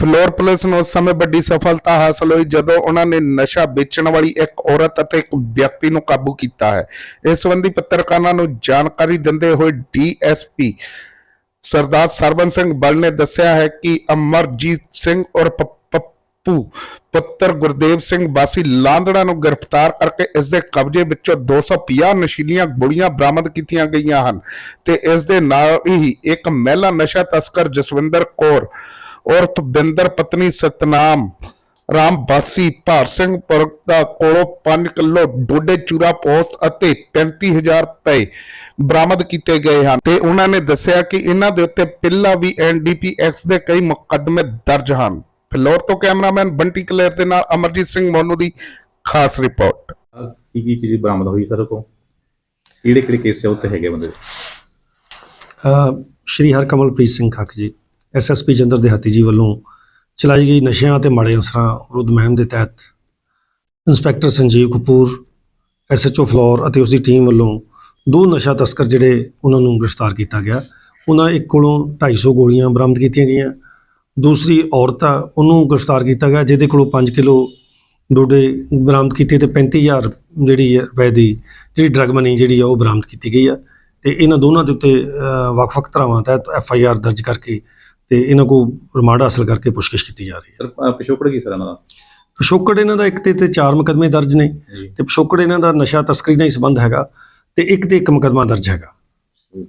Floor police ਨੂੰ ਉਸ ਸਮੇਂ ਵੱਡੀ ਸਫਲਤਾ ਹਾਸਲ ਹੋਈ ਜਦੋਂ ਉਹਨਾਂ ਨੇ ਨਸ਼ਾ ਵੇਚਣ ਵਾਲੀ ਇੱਕ ਔਰਤ ਅਤੇ ਇੱਕ ਵਿਅਕਤੀ ਨੂੰ ਕਾਬੂ ਕੀਤਾ ਹੈ। ਇਸ ਸੰਬੰਧੀ ਪੱਤਰਕਾਰਾਂ ਨੂੰ ਜਾਣਕਾਰੀ ਦਿੰਦੇ ਹੋਏ ਡੀਐਸਪੀ ਸਰਦਾਰ ਸਰਬਨ ਸਿੰਘ ਬਲ ਨੇ ਦੱਸਿਆ ਹੈ ਕਿ ਅਮਰਜੀਤ ਸਿੰਘ ਔਰ ਪੱਪੂ ਪੁੱਤਰ ਗੁਰਦੇਵ ਸਿੰਘ ਬਾਸੀ ਲਾਂਦੜਾ ਨੂੰ ਗ੍ਰਿਫਤਾਰ ਕਰਕੇ ਇਸ ਦੇ ਕਬਜ਼ੇ ਵਿੱਚੋਂ 250 ਨਸ਼ੀਲੀਆਂ ਗੋਲੀਆਂ ਬਰਾਮਦ ਕੀਤੀਆਂ ਗਈਆਂ ਹਨ ਤੇ ਇਸ ਦੇ ਨਾਲ ਹੀ ਇੱਕ ਮਹਿਲਾ ਨਸ਼ਾ ਤਸਕਰ ਜਸਵਿੰਦਰ ਕੌਰ ਔਰਤ ਬਿੰਦਰ ਪਤਨੀ ਸਤਨਾਮ ਰਾਮ ਬਾਸੀ ਭਾਰ ਸਿੰਘ ਦਾ ਕੋਲੋਂ 5 ਕਿਲੋ ਡੋਡੇ ਚੂਰਾ ਪੋਸਟ ਅਤੇ 35000 ਰੁਪਏ ਬਰਾਮਦ ਕੀਤੇ ਗਏ ਹਨ। ਤੇ ਉਹਨਾਂ ਨੇ ਦੱਸਿਆ ਕਿ ਇਹਨਾਂ ਦੇ ਉੱਤੇ ਪਹਿਲਾਂ ਵੀ ਐਨਡੀਪੀਐਕਸ ਦੇ ਕਈ ਮੁਕੱਦਮੇ ਦਰਜ ਹਨ। ਫਿਲੌਰ ਤੋਂ ਕੈਮਰਾਮੈਨ ਬੰਟੀ ਕਲੇਰ ਦੇ ਨਾਲ ਅਮਰਜੀਤ ਸਿੰਘ ਮੋਨੂ ਦੀ ਖਾਸ ਰਿਪੋਰਟ। ਕੀ ਕੀ ਚੀਜ਼ ਬਰਾਮਦ ਹੋਈ ਸਰ ਕੋ ਕਿਹੜੇ ਕਿਹੜੇ ਕੇਸ ਉੱਤੇ ਹੈਗੇ ਬੰਦੇ? ਅ, ਸ਼੍ਰੀ ਹਰਕਮਲਪ੍ਰੀਤ ਸਿੰਘ ਖੱਕ ਜੀ। ਐਸਐਸਪੀ ਜੰਦਰ ਦਿਹਾਤੀ ਜੀ ਵੱਲੋਂ ਚਲਾਈ ਗਈ ਨਸ਼ਿਆਂ ਅਤੇ ਮਾੜੇ ਅਸਰਾਂ ਵਿਰੁੱਧ ਮੁਹਿੰਮ ਦੇ ਤਹਿਤ ਇੰਸਪੈਕਟਰ ਸੰਜੀਵ ਕਪੂਰ ਐਸਐਚਓ ਫਲੋਰ ਅਤੇ ਉਸ ਦੀ ਟੀਮ ਵੱਲੋਂ ਦੋ ਨਸ਼ਾ ਤਸਕਰ ਜਿਹੜੇ ਉਹਨਾਂ ਨੂੰ ਗ੍ਰਿਫਤਾਰ ਕੀਤਾ ਗਿਆ। ਉਹਨਾਂ ਇੱਕ ਕੋਲੋਂ 250 ਗੋਲੀਆਂ ਬਰਾਮਦ ਕੀਤੀਆਂ ਗਈਆਂ। ਦੂਸਰੀ ਔਰਤ ਆ, ਉਹਨੂੰ ਗ੍ਰਿਫਤਾਰ ਕੀਤਾ ਗਿਆ, ਜਿਹਦੇ ਕੋਲੋਂ 5 ਕਿਲੋ ਡੋਡੇ ਬਰਾਮਦ ਕੀਤੇ ਤੇ 35000 ਜਿਹੜੀ ਹੈ ਰੁਪਏ ਦੀ ਜਿਹੜੀ ਡਰਗ ਮਨੀ ਜਿਹੜੀ ਆ ਉਹ ਬਰਾਮਦ ਕੀਤੀ ਗਈ ਆ। ਤੇ ਇਹਨਾਂ ਦੋਨਾਂ ਦੇ ਉੱਤੇ ਵੱਖ-ਵੱਖ ਧਾਰਾਵਾਂ ਤਹਿਤ ਐਫ ਆਈ ਆਰ ਦਰਜ ਕਰਕੇ ਤੇ ਇਹਨਾਂ ਕੋਲ ਰਿਮਾਂਡ ਹਾਸਲ ਕਰਕੇ ਪੁੱਛਗਿੱਛ ਕੀਤੀ ਜਾ ਰਹੀ ਹੈ। ਸਰ ਪਿਛੋਕੜ ਕੀ ਸਰ ਇਹਨਾਂ ਦਾ? ਪਿਛੋਕੜ ਇਹਨਾਂ ਦਾ ਇੱਕ ਤੇ ਤੇ ਚਾਰ ਮੁਕੱਦਮੇ ਦਰਜ ਨੇ ਤੇ ਪਿਛੋਕੜ ਇਹਨਾਂ ਦਾ ਨਸ਼ਾ ਤਸਕਰੀ ਨਾਲ ਹੀ ਸੰਬੰਧ ਹੈਗਾ ਤੇ ਇੱਕ ਤੇ ਇੱਕ ਮੁਕੱਦਮਾ ਦਰਜ ਹੈਗਾ। ਠੀਕ